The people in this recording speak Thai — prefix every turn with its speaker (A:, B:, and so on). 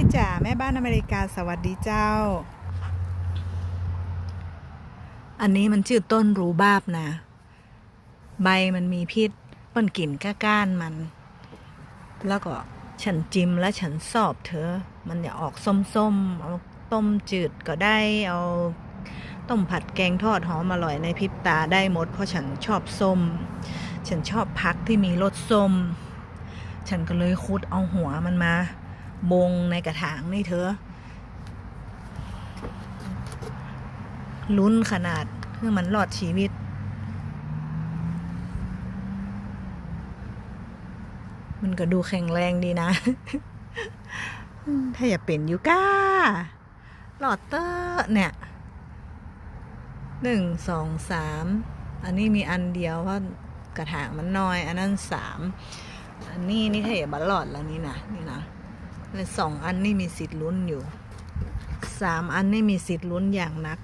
A: พี่จ๋าแม่บ้านอเมริกาสวัสดีเจ้า อันนี้มันชื่อต้นรูบาบนะ ใบมันมีพิษเปิ้นกลิ่นก้าก้านมัน แล้วก็ฉันจิ้มแล้วฉันสอบเธอ มันจะออกส้มๆ เอาต้มจืดก็ได้ เอาต้มผัดแกงทอดหอมอร่อยในพริบตาได้หมด เพราะฉันชอบส้ม ฉันชอบพักที่มีรสส้ม ฉันก็เลยคุดเอาหัวมันมา บงในกระถางนี่เธอลุ้นขนาดเพื่อมันรอดชีวิต มันก็ดูแข็งแรงดีนะ ถ้าอย่าเป็นยูก้าหลอดเตอร์เนี่ยหนึ่งสองสามอันนี้มีอันเดียวเพราะกระถางมันน้อย อันนั้นสามอันนี้นี่ถ้าอย่าบัลลอดแล้วนี่นะนี่นะ แล้วสองอันนี่มีสิทธิ์ลุ้นอยู่สามอันนี่มีสิทธิ์ลุ้นอย่างนัก